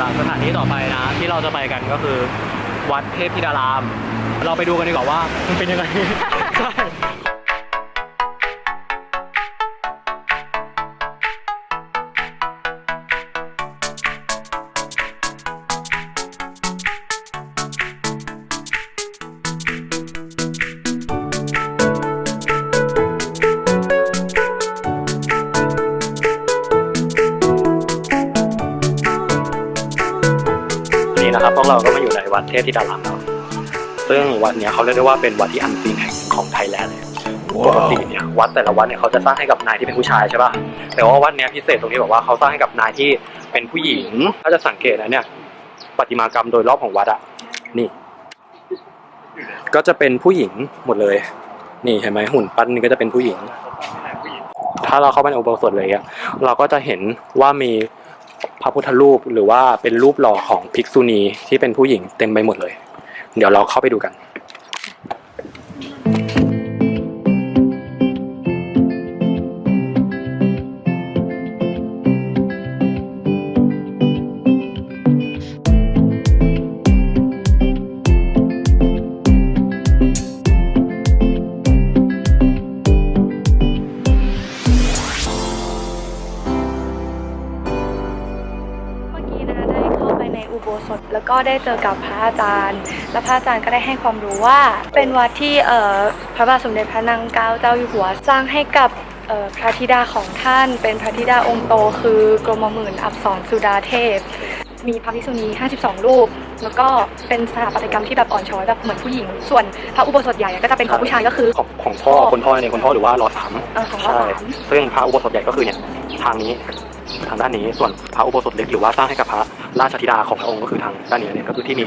ล่ะสถานที่ต่อไปนะ ที่เราจะไปกันก็คือ วัดเทพธิดาราม เราไปดูกันดีกว่าว่ามันเป็นยังไง ใช่ นี่นะครับพวกเราก็มาอยู่ในวัดเทพธิดารามแล้วซึ่งวัดเนี้ยเขาเรียกได้ว่าเป็นวัดที่อันซีนแห่งหนึ่งของไทยแลนด์เลยปกติเนี่ยวัดแต่ละวัดเนี่ยเขาจะสร้างให้กับนายที่เป็นผู้ชายใช่ป่ะแต่ว่าวัดเนี้ยพิเศษตรงที่บอกว่าเขาสร้างให้กับนายที่เป็นผู้หญิง ถ้าจะสังเกตนะเนี่ยประติมากรรมโดยรอบของวัดอะนี่ ก็จะเป็นผู้หญิงหมดเลย นี่เห็นไหมหุ่นปั้นนี่ก็จะเป็นผู้หญิง ถ้าเราเข้าไปในอุโบสถเลยอะเราก็จะเห็นว่ามี พระพุทธรูปหรือว่าเป็นรูปหล่อของภิกษุณีที่เป็นผู้หญิงเต็มไปหมดเลย เดี๋ยวเราเข้าไปดูกัน ในอุโบสถ แล้วก็ได้เจอกับพระอาจารย์ และพระอาจารย์ก็ได้ให้ความรู้ว่า เป็นวัดที่เอ่อพระบาทสมเด็จพระนางเกล้าเจ้าอยู่หัวสร้างให้กับเอ่อพระธิดาของท่าน เป็นพระธิดาองค์โต คือกรมหมื่นอับสรสุดาเทพ มีพระภิกษุณี 52 รูป แล้วก็เป็นสถาปัตยกรรมที่แบบอ่อนช้อยแบบเหมือนผู้หญิง ส่วนพระอุโบสถใหญ่ก็จะเป็นของผู้ชายก็คือของของพ่อคนพ่อเนี่ยคนพ่อหรือว่ารอสามเอ่อของรใช่สามซึ่งพระอุโบสถใหญ่ก็คือเนี่ยทางนี้ ทางด้านนี้ ส่วนพระอุโบสถเล็กหรือว่าสร้างให้กับพระราชธิดาของพระองค์ก็คือทางด้านนี้เนี่ยก็คือที่มี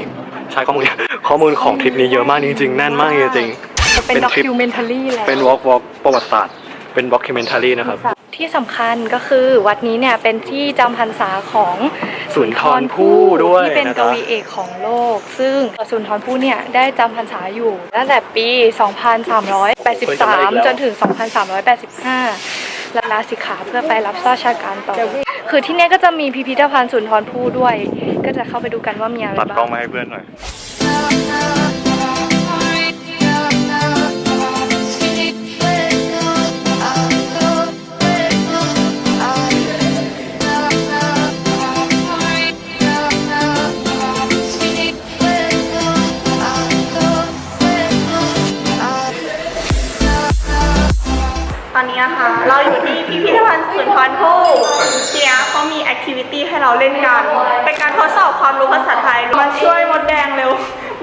ใช้ข้อมูลข้อมูลของทริปนี้เยอะมากจริงๆแน่นมากจริงจะเป็นเป็นด็อทริปกิวเมนทัลี่แล้วๆเป็นวอล์กวอล์กประวัติศาสตร์เป็นด็อกิเมนทารีนะครับที่สำคัญก็คือวัดนี้เนี่ยเป็นที่จำพรรษาของสุนทรภู่ด้วยที่เป็นนะกครับวีเอกของโลก ซึ่งสุนทรภู่เนี่ยได้จำพรรษาอยู่ตั้งแต่ปี 2383 จนถึง 2385และลาสิกขาเพื่อไปรับราชการต่อ คือที่เนี่ยก็จะมีพิพิธภัณฑ์สุนทรภู่ด้วย ก็จะเข้าไปดูกันว่ามีอะไรบ้าง ตัดกล้องมาให้เพื่อนหน่อย เราเล่นกัน เป็นการทดสอบความรู้ภาษาไทย มาช่วยมดแดงเร็ว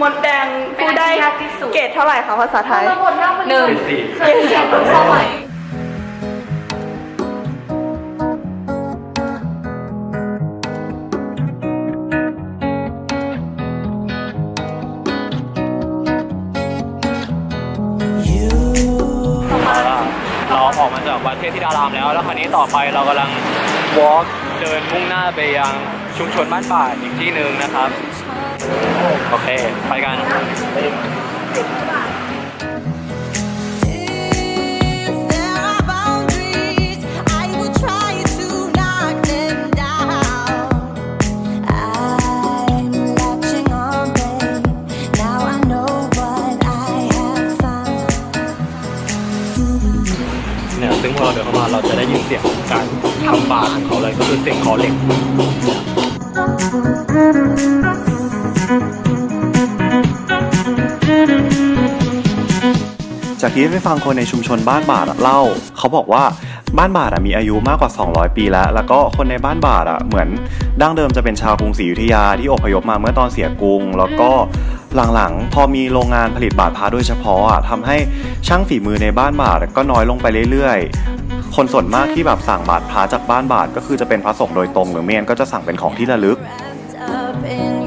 มดแดงผู้ได้เกรดเท่าไหร่คะภาษาไทยหนึ่งเกรดเท่าไหร่เราออกมาจากวัดเทพธิดารามแล้ว แล้วคราวนี้ต่อไปเรากำลังวอล์ก เดินมุ่งหน้าไปยังชุมชนบ้านป่าอีกที่หนึ่งนะครับ โอเค ไปกัน ซึ่งพอเราเดินเข้ามาเราจะได้ยินเสียงการทำบาร์ของเขาเลยก็คือเสียงคอเหล็กจากที่ไปฟังคนในชุมชนบ้านบาดเล่า เขาบอกว่า บ้านบาดมีอายุมากกว่า 200 ปีแล้ว แล้วก็คนในบ้านบาดเหมือนดั้งเดิมจะเป็นชาวกรุงศรีอยุธยาที่อพยพมาเมื่อตอนเสียกรุง แล้วก็หลังๆ พอมีโรงงานผลิตบาดพระโดยเฉพาะอะทำให้ช่างฝีมือในบ้านบาดก็น้อยลงไปเรื่อยๆ คนส่วนมากที่แบบสั่งบาดพระจากบ้านบาดก็คือจะเป็นพระสงฆ์โดยตรงหรือไม่นก็จะสั่งเป็นของที่ระลึก up in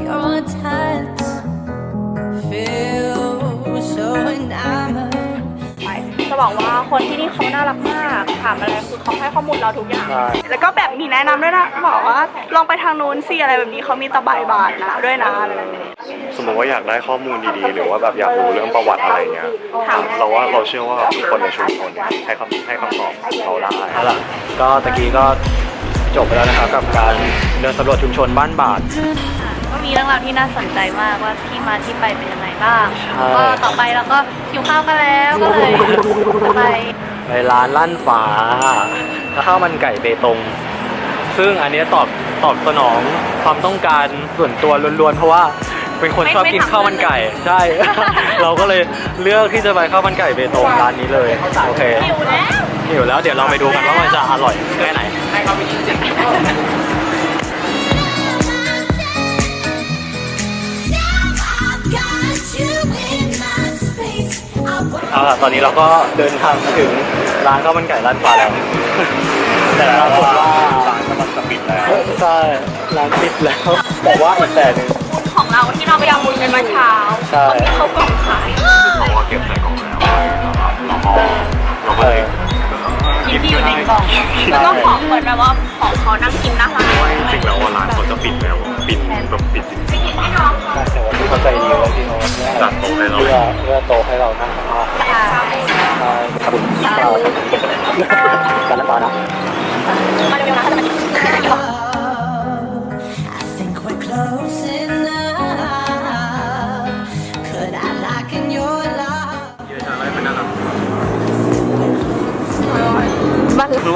บอกว่าคนที่นี่เขาน่ารักมาก ถามอะไรคือเขาให้ข้อมูลเราทุกอย่าง ใช่ แล้วก็แบบมีแนะนำด้วยนะบอกว่าลองไปทางนู้นสิอะไรแบบนี้เขามีตะไบบาทนะด้วยนะอะไรแบบนี้สมมติว่าอยากได้ข้อมูลดีๆ หรือว่าแบบอยากรู้เรื่องประวัติอะไรเงี้ยเราว่าเราเชื่อว่าคนในชุมชนเนี่ยให้คำให้คำตอบเราได้ เอาล่ะก็ตะกี้ก็จบไปแล้วนะครับกับการเดินสำรวจชุมชนบ้านบาท ก็มีเรื่องราวที่น่าสนใจมากว่าที่มาที่ไปเป็นยังไง บ้างใช่ ก็ต่อไปเราก็หิวข้าวกันแล้วก็เลยจะไปไปร้านลั่นฟ้าข้าวมันไก่เบตง ซึ่งอันเนี้ยตอบตอบสนองความต้องการส่วนตัวล้วนๆ เพราะว่าเป็นคนชอบกินข้าวมันไก่ ใช่ เราก็เลยเลือกที่จะไปข้าวมันไก่เบตงร้านนี้เลยโอเคหิวแล้ว หิวแล้วเดี๋ยวเราไปดูกันว่ามันจะอร่อยแค่ไหน I've เอาล่ะตอนนี้เราก็เดินทางมาถึงร้านข้าวมันไก่ร้านฟ้าแล้ว แต่ปรากฏว่าร้านกำลังจะปิดแล้วใช่ร้านปิดแล้ว แต่ว่าอีกแต่หนึ่งของเราที่เราไปทำบุญกันเมื่อเช้าใช่ เขากล่องขาย เพราะว่าเก็บใส่กล่องแล้วเราก็เราก็เลยกิน ที่อยู่ในกล่องแล้วก็ของเหมือนแบบว่าของเขานั่งกินหน้าร้านจริงแล้วว่าร้านเขาจะปิดแล้วปิดแบบปิดจริงแต่ว่าที่เขาใจดีว่าที่เขาจัดโต๊ะให้เราเพื่อเพื่อโตะให้เรานั่งข้างนอกขอบคุณที่เราการน้ำตานะ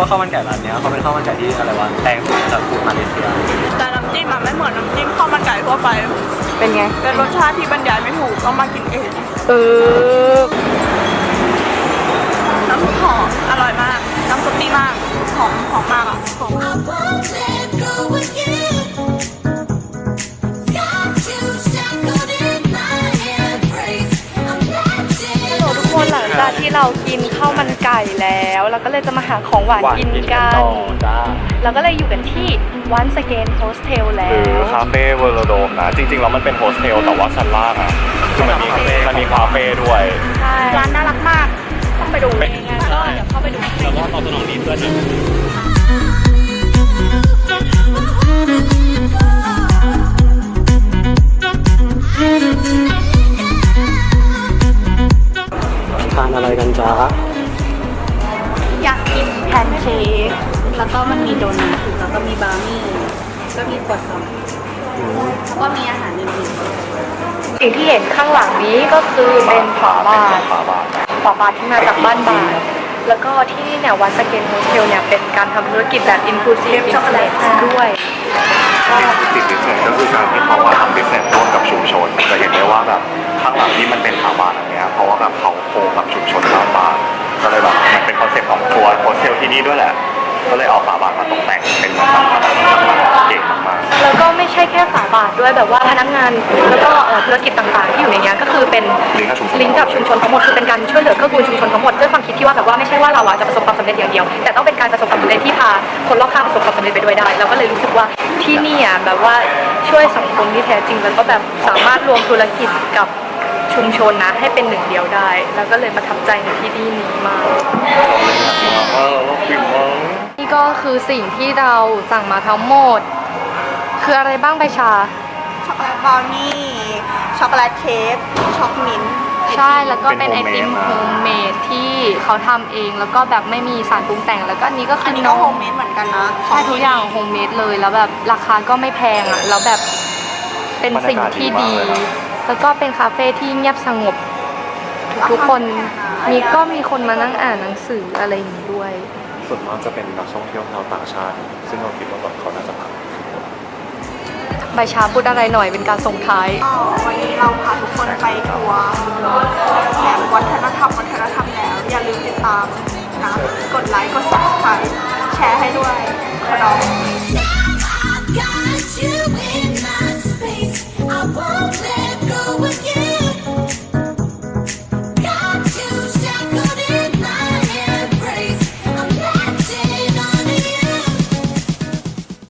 ข้าวมันไก่ร้านเนี้ยเขาเป็นข้าวมันไก่ที่อะไรวะแพงสุดจากฟูดมาเลเซียแต่น้ำจิ้มมันไม่เหมือนน้ำจิ้มข้าวมันไก่ทั่วไปเป็นไง เป็นรสชาติที่บรรยายไม่ถูกต้องมากินเองเออน้ำซุปหอมอร่อยมาก น้ำซุปดีมาก หอมหอมมากอะหอม ที่เรากินข้าวมันไก่แล้ว เราก็เลยจะมาหาของหวานกินกัน ต่อจ้าเราก็เลยอยู่กันที่วันสเกนโฮสเทลแล้หรือว คาเฟ่เวอร์โลโดมนะจริงๆแล้วมันเป็นโฮสเทลแต่ว่าชั้นล่างอะคือมันมีมันมีคาเฟ่ด้วย ใช่ร้านน่ารักมาก ต้องไปดูเป็นงั้นก็เดี๋ยวเข้าไปดูข้างในแล้วก็ตอบสนองนี้เพื่อน ค้กแล้วก็มันมีโดนัทแล้วก็มีบราวนี่ก็มีกวดซองแล้วก็มีอาหารอื่นๆสิ่งที่เห็นข้างหลังนี้ก็คือเป็นฝาบาทฝาบาทฝาบาทที่มาจากบ้านบาทแล้วก็ที่นี่เนี่ยวันสเกนโฮสเทลเนี่ยเป็นการทำธุรกิจแบบ inclusive business ด้วยสิ่งพิเศษก็คือการที่เขาว่าทำบิสเนสร่วมกับชุมชนจะเห็นได้ว่าแบบข้างหลังที่มันเป็นฝาบาทอันเนี้ยเพราะว่าแบบเขาโคกับชุมชนบ้านบาท ก็เลยแบบมันเป็นคอนเซ็ปต์ของทัวโฮสเทลที่นี่ด้วยแหละ ก็เลยเอาฝาบาทมาตกแต่งเป็นเหมือนแบบเก๋มากแล้วก็ไม่ใช่แค่ฝาบาทด้วยแบบว่าพนักงานแล้วก็เอ่อธุรกิจต่างๆ ที่อยู่ในเนี้ยก็คือเป็นลิงก์กับชุมชน ลิงก์กับชุมชนทั้งหมดคือเป็นการช่วยเหลือเกื้อกูลชุมชนทั้งหมดด้วยความคิดที่ว่าแบบว่าไม่ใช่ว่าเราอะจะประสบความสำเร็จอย่างเดียว แต่ต้องเป็นการประสบความสำเร็จที่พาคนรอบข้างประสบความสำเร็จไปด้วยได้เราก็เลยรู้สึกว่าที่นี่อะแบบว่าช่วยสังคมที่แท้จริงแล้วก็แบบสามารถรวมธุรกิจกับ ชุมชนนะให้เป็นหนึ่งเดียวได้ แล้วก็เลยประทับใจในที่นี่นี้มากเออฟิมมั้งนี่ก็คือสิ่งที่เราสั่งมาทั้งหมด คืออะไรบ้างใบชาช็อกโกแลตบราวนี่ช็อกโกแลตเค้กช็อกมิ้นท์ใช่แล้วก็เป็นไอติมโฮมเมดที่เขาทำเองแล้วก็แบบไม่มีสารปรุงแต่งแล้วก็อันนี้ก็คือันอนี้นก็มโฮมเมดเหมือนกันนะใช่ทุกอย่างโฮมเมดเลยแล้วแบบราคาก็ไม่แพงอะแล้วแบบเป็นสิ่งที่ดี แล้วก็เป็นคาเฟ่ที่เงียบสงบ ทุกคนมีก็มีคนมานั่งอ่านหนังสืออะไรอย่างนี้ด้วย ส่วนมากจะเป็นนักท่องเที่ยวชาวต่างชาติ ซึ่งเราคิดว่าแบบเขาน่าจะมาใบชาพูดอะไรหน่อยเป็นการส่งท้ายวันนี้เราพาทุกคนไปทัวร์แหล่งวัฒนธรรมวัฒนธรรมแล้ว อย่าลืมติดตามนะกดไลค์กดแชบส